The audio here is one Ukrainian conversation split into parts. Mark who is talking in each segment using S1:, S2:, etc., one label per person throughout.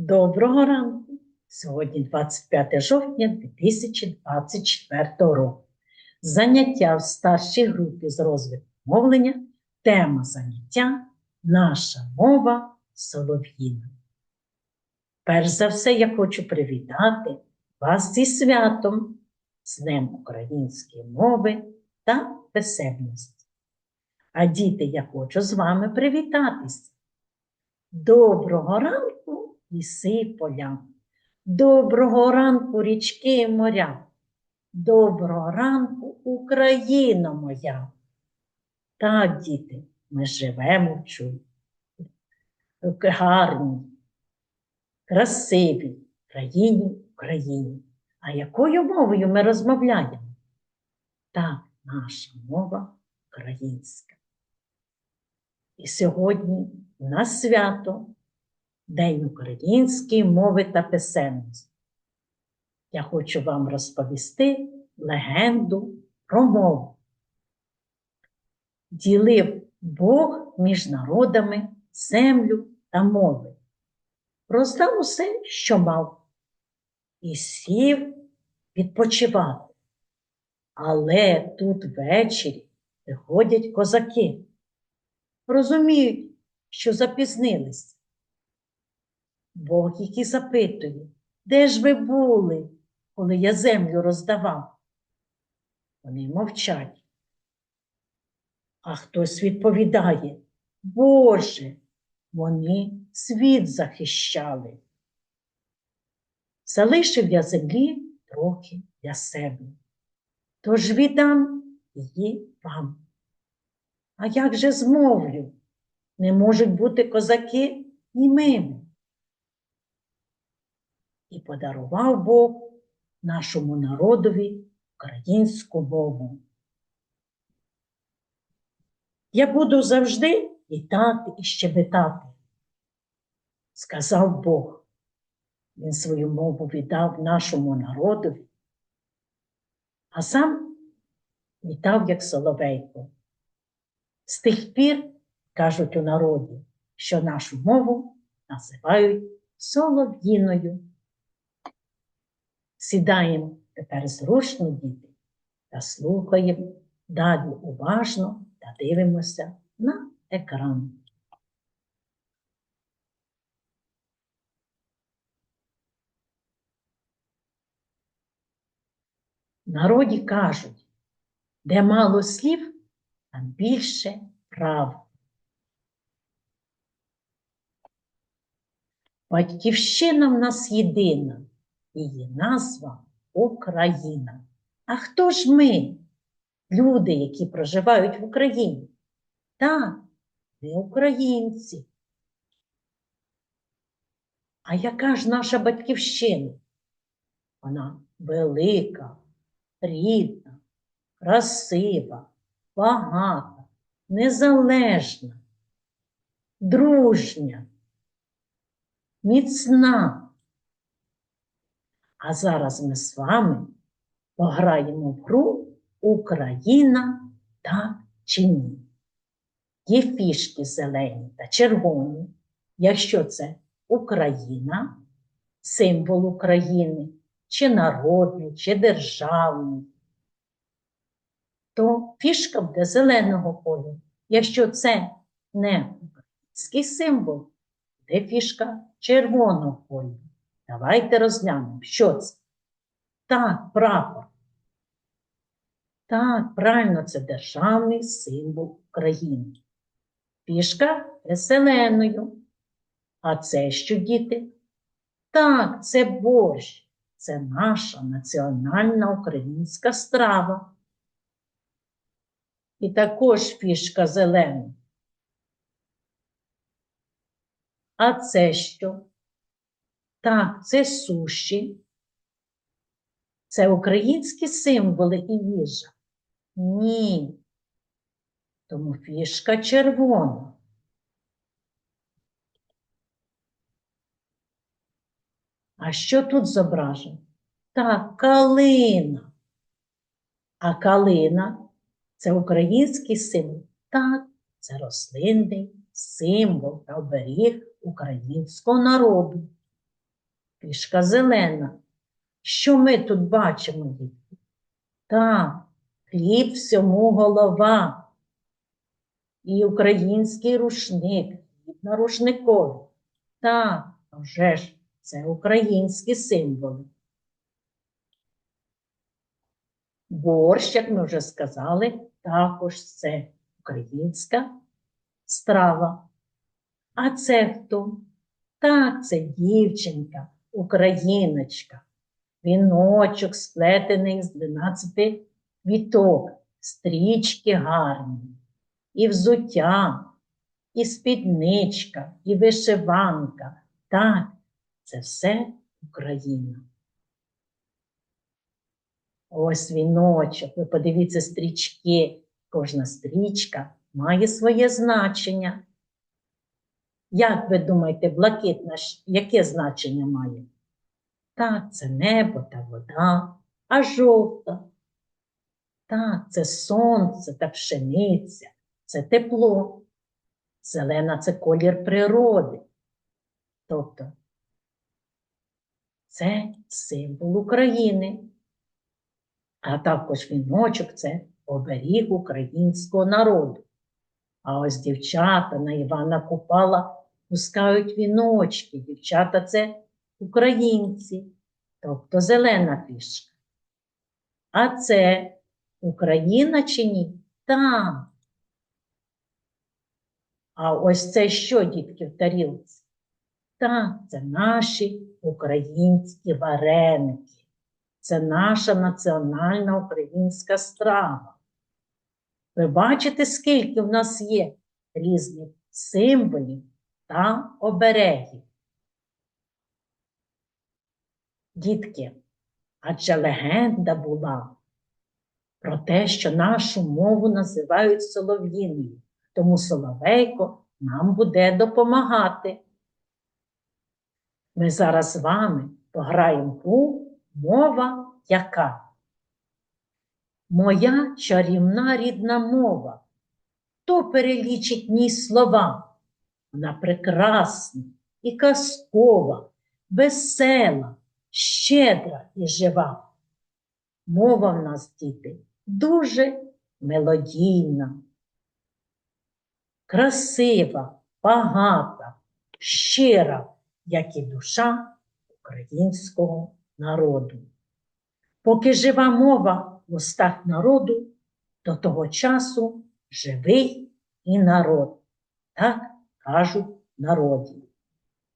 S1: Доброго ранку! Сьогодні 25 жовтня 2024 року. Заняття в старшій групі з розвитку мовлення. Тема заняття Наша мова солов'їна. Перш за все, я хочу привітати вас зі святом, з Днем української мови та писемності. А діти, я хочу з вами привітатися. Доброго ранку, ліси поля. Доброго ранку, річки і моря. Доброго ранку, Україна моя. Так, діти, ми живемо в чуй. Гарній, красивій країні Україні. А якою мовою ми розмовляємо? Так, наша мова українська. І сьогодні у нас свято День української мови та писемності. Я хочу вам розповісти легенду про мову. Ділив Бог між народами землю та мови. Роздав усе, що мав, і сів відпочивати. Але тут ввечері приходять козаки. Розуміють, що запізнились. Бог їх і запитує, де ж ви були, коли я землю роздавав? Вони мовчать. А хтось відповідає, Боже, вони світ захищали. Залишив я землі трохи для себе, тож віддам її вам. А як же змовлю? Не можуть бути козаки німими. І подарував Бог нашому народові українську мову. Я буду завжди вітати і щебетати, сказав Бог. Він свою мову віддав нашому народові, а сам вітав як соловейко. З тих пір кажуть у народі, що нашу мову називають солов'їною. Сідаємо тепер зручно, діти, та слухаємо далі уважно та дивимося на екран. Народі кажуть, де мало слів, там більше прав. Батьківщина в нас єдина, її назва Україна. А хто ж ми, люди, які проживають в Україні? Так, ми українці. А яка ж наша батьківщина? Вона велика, рідна, красива, багата, незалежна, дружня, міцна. А зараз ми з вами пограємо в гру Україна так чи ні. Є фішки зелені та червоні, якщо це Україна, символ України, чи народний, чи державний, то фішка буде зеленого кольору. Якщо це не український символ, буде фішка червоного кольору. Давайте розглянемо, що це. Так, прапор. Так, правильно, це державний символ України. Фішка зеленою. А це що, діти? Так, це борщ. Це наша національна українська страва. І також фішка зелена. А це що? Так, це суші. Це українські символи і їжа? Ні. Тому фішка червона. А що тут зображено? Так, калина. А калина це український символ. Так, це рослинний символ та оберіг українського народу. Фішка зелена. Що ми тут бачимо, дітки? Так, хліб всьому голова. І український рушник, хліб на рушникові. Так, вже ж, це українські символи. Борщ, як ми вже сказали, також це українська страва. А це хто? Так, це дівчинка, україночка. Віночок сплетений з 12 квіток, стрічки гарні, і взуття, і спідничка, і вишиванка. Так, це все Україна. Ось віночок, ви подивіться стрічки. Кожна стрічка має своє значення. Як ви думаєте, блакитна, яке значення має? Так, це небо та вода, а жовта. Так, це сонце та пшениця, це тепло. Зелена це колір природи. Тобто це символ України. А також віночок це оберіг українського народу. А ось дівчата на Івана Купала пускають віночки. Дівчата це українці, тобто зелена фішка. А це Україна чи ні? Так. А ось це що, дітки, в тарілці? Так, це наші українські вареники. Це наша національна українська страва. Ви бачите, скільки в нас є різних символів та оберегів. Дітки, адже легенда була про те, що нашу мову називають солов'їною, тому Соловейко нам буде допомагати. Ми зараз з вами пограємо гру мова яка? Моя чарівна рідна мова. Хто перелічить ній слова? Вона прекрасна і казкова, весела, щедра і жива. Мова в нас, діти, дуже мелодійна, красива, багата, щира, як і душа українського народу. Поки жива мова в устах народу, до того часу живий і народ. Так кажуть народі.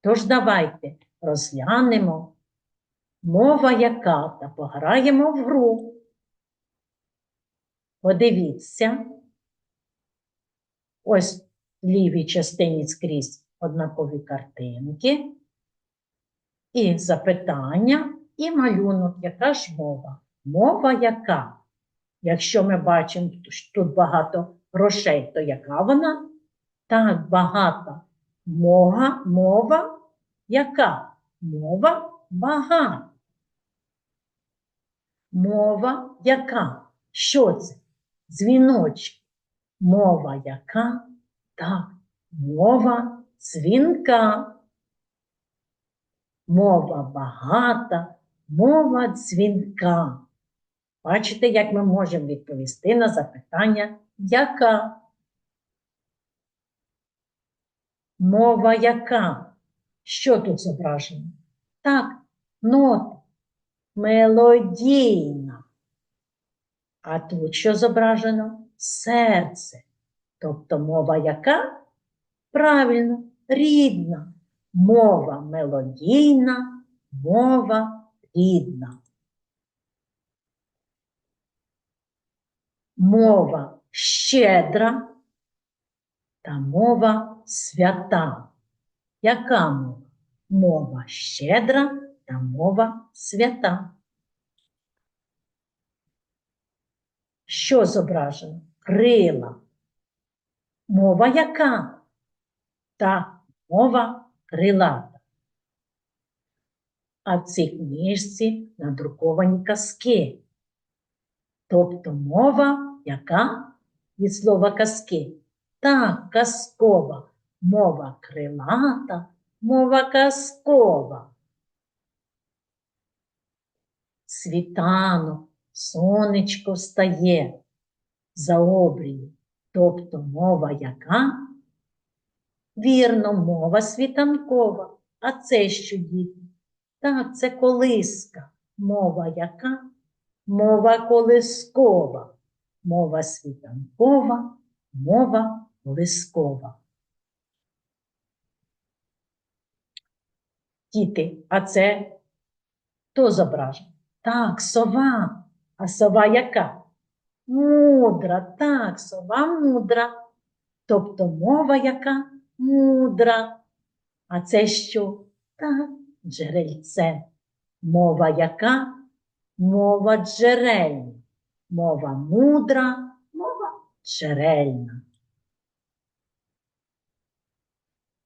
S1: Тож давайте розглянемо мова яка та пограємо в гру. Подивіться, ось в лівій частині скрізь однакові картинки і запитання, і малюнок, яка ж мова? Мова яка? Якщо ми бачимо, що тут багато грошей, то яка вона? Так, багата. Мова, мова яка? Мова багата. Мова яка? Що це? Дзвіночки. Мова яка? Так, мова дзвінка. Мова багата, мова дзвінка. Бачите, як ми можемо відповісти на запитання яка? Мова яка? Що тут зображено? Так, нота. Мелодійна. А тут що зображено? Серце. Тобто мова яка? Правильно, рідна. Мова мелодійна, мова рідна. Мова щедра та мова свята. Яка мова? Мова щедра та мова свята. Що зображено? Крила. Мова яка? Та мова крилата. А в цій книжці надруковані казки. Тобто мова яка від слова казки? Так, казкова. Мова крилата, мова казкова. світанок, сонечко встає за обрію, тобто мова яка? Вірно, мова світанкова. А це що, діти? Так, це колиска. Мова яка? Мова колискова. Мова світанкова, мова колискова. Діти, а це хто зображений? Так, сова. А сова яка? Мудра, так, сова мудра. Тобто мова яка мудра. А це що? Так, джерельце. Мова яка? Мова джерельна. Мова мудра, мова джерельна.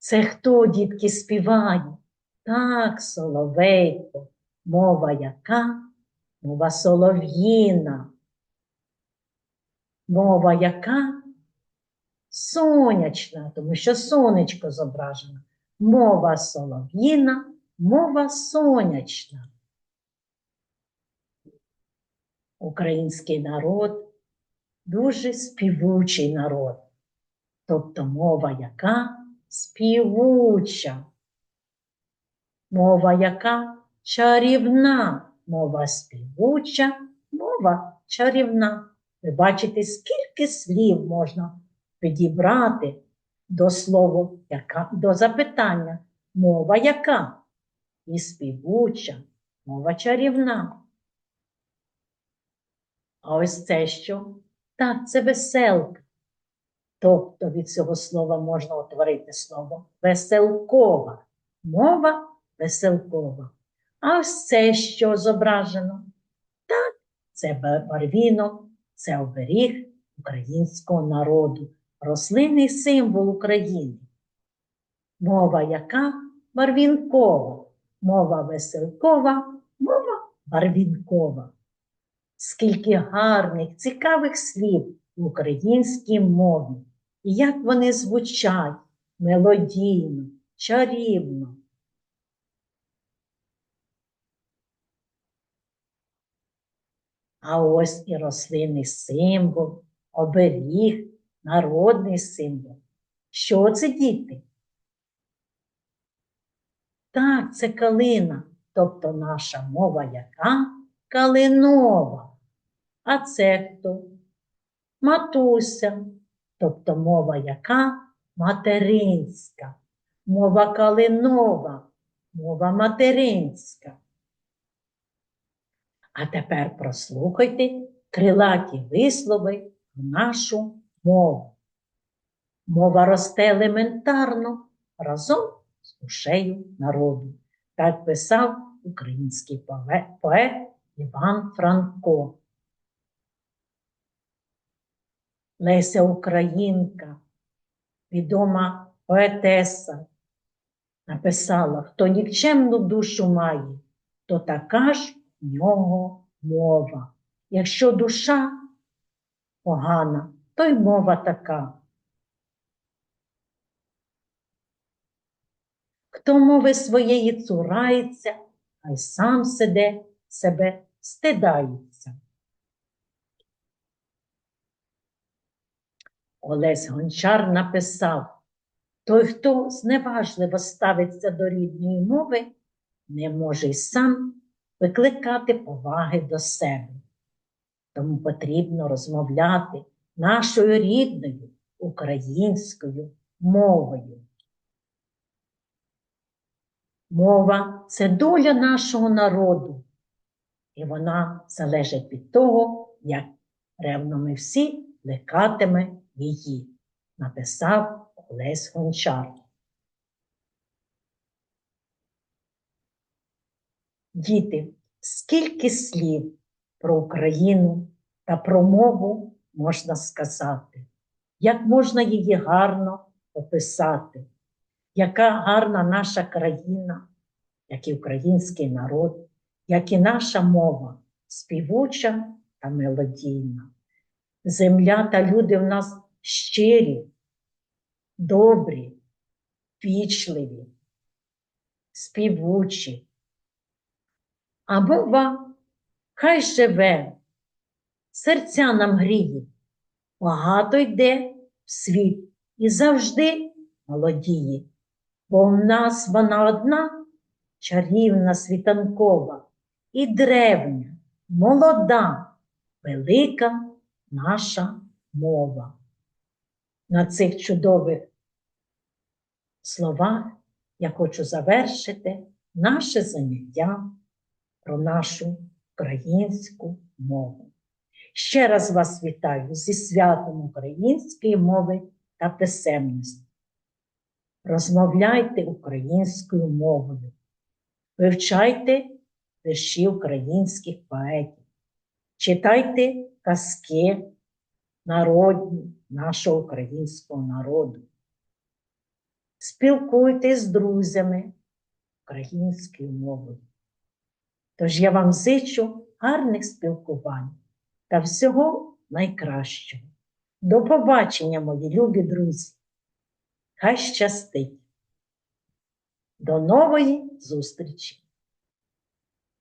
S1: Це хто, дітки, співає? Так, соловейко. Мова яка? Мова солов'їна. Мова яка? Сонячна, тому що сонечко зображено. Мова солов'їна, мова сонячна. Український народ дуже співучий народ. Тобто мова яка співуча. Мова яка чарівна, мова співуча, мова чарівна. Ви бачите, скільки слів можна підібрати до слова, яка, до запитання. Мова яка? І співуча, мова чарівна. А ось це що? Так, це веселка. Тобто від цього слова можна утворити слово веселкова. Мова веселкова. А ось це що зображено? Так, це барвінок, це оберіг українського народу, рослинний символ України. Мова яка барвінкова, мова веселкова, мова барвінкова. Скільки гарних, цікавих слів в українській мові, і як вони звучать мелодійно, чарівно. А ось і рослинний символ, оберіг, народний символ. Що це діти? Так, це калина, тобто наша мова яка калинова. А це хто? Матуся, тобто мова яка материнська, мова калинова, мова материнська. А тепер прослухайте крилаті вислови в нашу мову. Мова росте елементарно разом з душею народу. Так писав український поет Іван Франко. Леся Українка, відома поетеса, написала, хто нікчемну душу має, то така ж в нього мова. Якщо душа погана, то й мова така. Хто мови своєї цурається, хай сам сиде себе стидається. Олесь Гончар написав, той, хто зневажливо ставиться до рідної мови, не може й сам викликати поваги до себе. Тому потрібно розмовляти нашою рідною українською мовою. Мова це доля нашого народу, і вона залежить від того, як ревно ми всі плекатиме її, написав Олесь Гончар. Діти, скільки слів про Україну та про мову можна сказати, як можна її гарно описати, яка гарна наша країна, як і український народ, як і наша мова співуча та мелодійна. Земля та люди в нас щирі, добрі, вічливі, співучі. А мова хай живе, серця нам гріє, багато йде в світ і завжди молодіє, бо в нас вона одна чарівна світанкова і древня, молода, велика наша мова. На цих чудових словах я хочу завершити наше заняття про нашу українську мову. Ще раз вас вітаю зі святом української мови та писемності. Розмовляйте українською мовою, вивчайте вірші українських поетів, читайте казки народні нашого українського народу. Спілкуйтесь з друзями українською мовою. Тож я вам зичу гарних спілкувань та всього найкращого. До побачення, мої любі друзі! Хай щастить! До нової зустрічі!